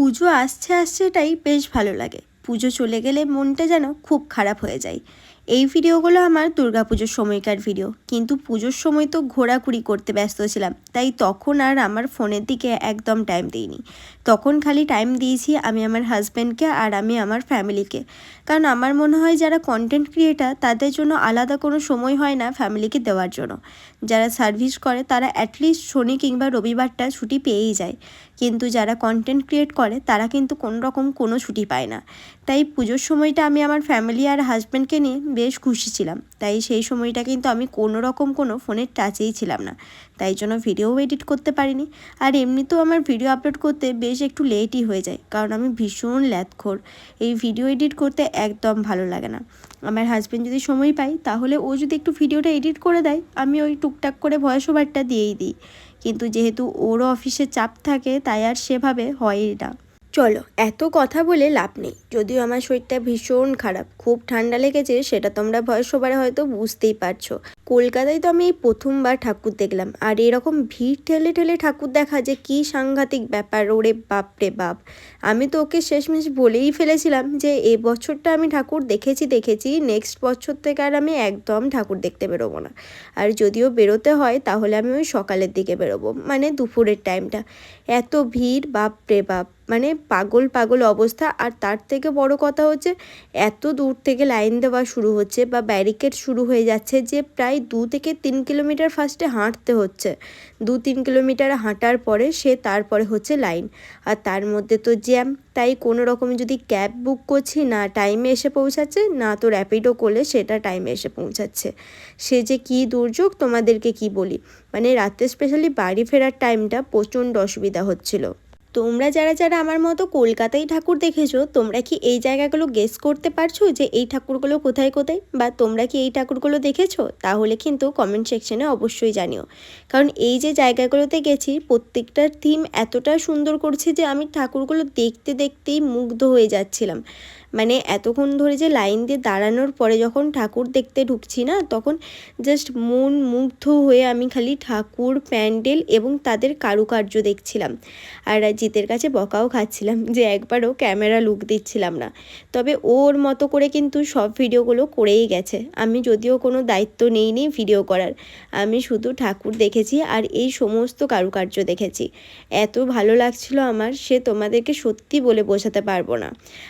পুজো আসছে আসছে এটাই বেশ ভালো লাগে। পুজো চলে গেলে মনটা যেন খুব খারাপ হয়ে যায়। এই ভিডিওগুলো আমার দুর্গাপুজোর সময়কার ভিডিও। কিন্তু পুজোর সময় তো ঘোরাঘুরি করতে ব্যস্ত ছিলাম। তাই তখন আর আমার ফোনের দিকে একদম টাইম দিইনি। তখন খালি টাইম দিয়েছি আমি আমার হাজব্যান্ডকে আর আমি আমার ফ্যামিলিকে কারণ আমার মনে হয় যারা কন্টেন্ট ক্রিয়েটার তাদের জন্য আলাদা কোনো সময় হয় না ফ্যামিলিকে দেওয়ার জন্য। যারা সার্ভিস করে, তারা অ্যাটলিস্ট শনি কিংবা রবিবারটা ছুটি পেয়েই যায়। কিন্তু যারা কন্টেন্ট ক্রিয়েট করে, তারা কিন্তু কোনো রকম কোনো ছুটি পায় না। তাই পুজোর সময়টা আমি আমার ফ্যামিলি আর হাজব্যান্ডকে নিয়ে বেশ খুশি ছিলাম। তাই সেই সময়টা কিন্তু আমি কোনো রকম কোনো ফোনের টাচেই ছিলাম না। তাই জন্য ভিডিও এডিট করতে পারিনি। আর এমনিতেও আমার ভিডিও আপলোড করতে বেশ একটু লেটই হয়ে যায়। কারণ আমি ভীষণ ল্যাথখোর এই ভিডিও এডিট করতে একদম ভালো লাগে না। আমার হাজব্যান্ড যদি সময় পাই তাহলে ও যদি একটু ভিডিওটা এডিট করে দেয়, আমি ওই টুকটাক করে ভয়েস ওভারটা দিয়েই দিই। কিন্তু যেহেতু ওরও অফিসে চাপ থাকে, তাই আর সেভাবে হয়ই না। চলো, এত কথা বলে লাভ নেই। যদিও আমার শরীরটা ভীষণ খারাপ, খুব ঠান্ডা লেগেছে, সেটা তোমরা ভয়েস ওভারে হয়তো বুঝতেই পারছ। কলকাতায় তো আমি এই প্রথমবার ঠাকুর দেখলাম, আর এরকম ভিড় ঠেলে ঠেলে ঠাকুর দেখা যে কি সাংঘাতিক ব্যাপার, ওরে বাপ রে বাপ। আমি তো ওকে শেষমেশ বলেই ফেলেছিলাম যে, এ বছরটা আমি ঠাকুর দেখেছি দেখেছি, নেক্সট বছর থেকে আর আমি একদম ঠাকুর দেখতে বেরোবো না। আর যদিও বেরোতে হয়, তাহলে আমি ওই সকালের দিকে বেরোবো মানে দুপুরের টাইমটা এত ভিড়, বাপ রে বাপ। মানে পাগল পাগল অবস্থা। আর তার থেকে বড় কথা হচ্ছে, এত দূর থেকে লাইন দেওয়া শুরু হচ্ছে বা ব্যারিকেড শুরু হয়ে যাচ্ছে যে প্রায় দু থেকে তিন কিলোমিটার ফার্স্টে হাঁটতে হচ্ছে। দু তিন কিলোমিটার হাঁটার পরে সে তারপরে হচ্ছে লাইন। আর তার মধ্যে তো জ্যাম তাই কোনো রকম যদি ক্যাব বুক করছি, না টাইমে এসে পৌঁছাচ্ছে, না তো র্যাপিডো করলে সেটা টাইমে এসে পৌঁছাচ্ছে। সে যে কি দুর্যোগ, তোমাদেরকে কি বলি? মানে রাতে স্পেশালি বাড়ি ফেরার টাইমটা প্রচণ্ড অসুবিধা হচ্ছিল। তোমরা যারা যারা আমার মতো কলকাতায় ঠাকুর দেখেছ, তোমরা কি এই জায়গাগুলো গেস করতে পারছ যে এই ঠাকুরগুলো কোথায় কোথায়? বা তোমরা কি এই ঠাকুরগুলো দেখেছ? তাহলে কিন্তু কমেন্ট সেকশনে অবশ্যই জানিও। কারণ এই যে জায়গাগুলোতে গেছি প্রত্যেকটার থিম এতটা সুন্দর করছে যে আমি ঠাকুরগুলো দেখতে দেখতেই মুগ্ধ হয়ে যাচ্ছিলাম। মানে এতক্ষণ ধরে যে লাইন দিয়ে দাঁড়ানোর পরে যখন ঠাকুর দেখতে ঢুকছি না, তখন জাস্ট মন মুগ্ধ হয়ে আমি খালি ঠাকুর, প্যান্ডেল এবং তাদের কারুকার্য দেখছিলাম। আর জিতের কাছে বকাও খাচ্ছিলাম যে একবারও ক্যামেরা লুক দিচ্ছিলাম না। তবে ওর মতো করে কিন্তু সব ভিডিওগুলো করেই গেছে। আমি যদিও কোনো দায়িত্ব নেইনি ভিডিও করার। আমি শুধু ঠাকুর দেখেছি আর এই সমস্ত কারুকার্য দেখেছি। এত ভালো লাগছিল আমার, সে তোমাদেরকে সত্যি বলে বোঝাতে পারব না।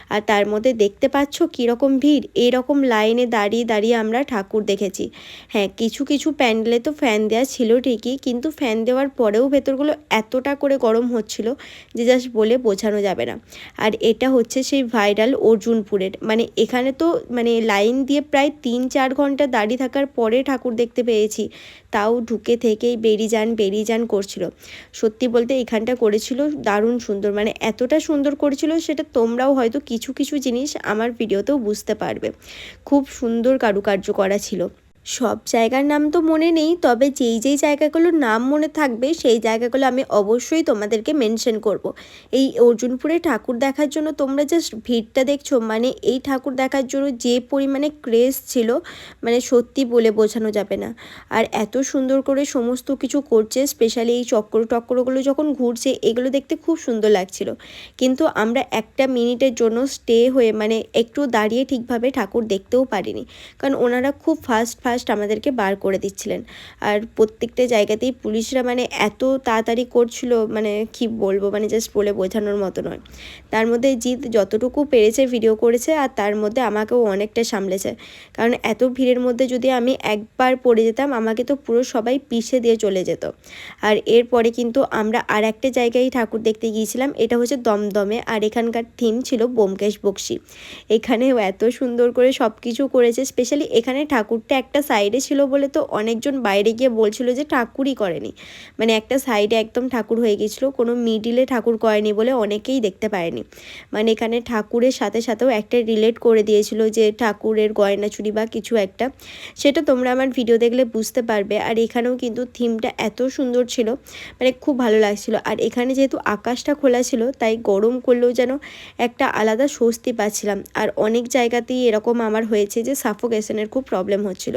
আর তার মধ্যে মধ্যে দেখতে পাচ্ছ কীরকম ভিড়? এরকম লাইনে দাঁড়িয়ে দাঁড়িয়ে আমরা ঠাকুর দেখেছি। হ্যাঁ কিছু কিছু প্যান্ডেলে তো ফ্যান দেওয়া ছিল ঠিকই, কিন্তু ফ্যান দেওয়ার পরেও ভেতরগুলো এতটা করে গরম হচ্ছিল যে জাস্ট বলে বোঝানো যাবে না। আর এটা হচ্ছে সেই ভাইরাল অর্জুনপুরের। মানে এখানে তো মানে লাইন দিয়ে প্রায় তিন চার ঘণ্টা দাঁড়িয়ে থাকার পরে ঠাকুর দেখতে পেয়েছি। তাও ঢুকে থেকেই বেরিয়ে যান বেরিয়ে যান করছিল। সত্যি বলতে এখানটা করেছিল দারুণ সুন্দর। মানে এতটা সুন্দর করেছিল সেটা তোমরাও হয়তো কিছু কিছু জিনিস আমার ভিডিওতেও বুঝতে পারবে। খুব সুন্দর কারুকার্য করা ছিল। সব জায়গার নাম তো মনে নেই, তবে যেই যেই জায়গাগুলোর নাম মনে থাকবে, সেই জায়গাগুলো আমি অবশ্যই তোমাদেরকে মেনশন করব। এই অর্জুনপুরে ঠাকুর দেখার জন্য তোমরা জাস্ট ভিড়টা দেখছ মানে এই ঠাকুর দেখার জন্য যে পরিমাণে ক্রেজ ছিল মানে সত্যি বলে বোঝানো যাবে না। আর এত সুন্দর করে সমস্ত কিছু করছে স্পেশালি এই চক্র টক্করগুলো যখন ঘুরছে, এগুলো দেখতে খুব সুন্দর লাগছিল। কিন্তু আমরা একটা মিনিটের জন্য স্টে হয়ে মানে একটু দাঁড়িয়ে ঠিকভাবে ঠাকুর দেখতেও পারিনি। কারণ ওনারা খুব ফাস্ট ফার্স্ট আমাদেরকে বার করে দিচ্ছিলেন। আর প্রত্যেকটা জায়গাতেই পুলিশরা মানে এত তাড়াতাড়ি করছিল মানে কি বলব মানে জাস্ট বলে বোঝানোর মতো নয়। তার মধ্যে জিৎ যতটুকু পেরেছে ভিডিও করেছে, আর তার মধ্যে আমাকেও অনেকটা সামলেছে। কারণ এত ভিড়ের মধ্যে যদি আমি একবার পড়ে যেতাম, আমাকে তো পুরো সবাই পিষে দিয়ে চলে যেত। আর এরপরে কিন্তু আমরা আর একটা জায়গায় ঠাকুর দেখতে গিয়েছিলাম, এটা হচ্ছে দমদমে, আর এখানকার থিম ছিল বোমকেশ বক্সি। এখানেও এত সুন্দর করে সব কিছু করেছে স্পেশালি এখানে ঠাকুরটা একটা একটা সাইডে ছিল বলে তো অনেকজন বাইরে গিয়ে বলছিল যে ঠাকুরই করেনি। মানে একটা সাইডে একদম ঠাকুর হয়ে গেছিল কোনো মিডিলে ঠাকুর করেনি বলে অনেকেই দেখতে পারেনি। মানে এখানে ঠাকুরের সাথে সাথেও একটা রিলেট করে দিয়েছিল যে ঠাকুরের গয়না চুরি বা কিছু একটা। সেটা তোমরা আমার ভিডিও দেখলে বুঝতে পারবে। আর এখানেও কিন্তু থিমটা এত সুন্দর ছিল মানে খুব ভালো লাগছিল। আর এখানে যেহেতু আকাশটা খোলা ছিল, তাই গরম করলেও যেন একটা আলাদা স্বস্তি পাচ্ছিলাম। আর অনেক জায়গাতেই এরকম আমার হয়েছে যে সাফোকেশনের খুব প্রবলেম হচ্ছিল।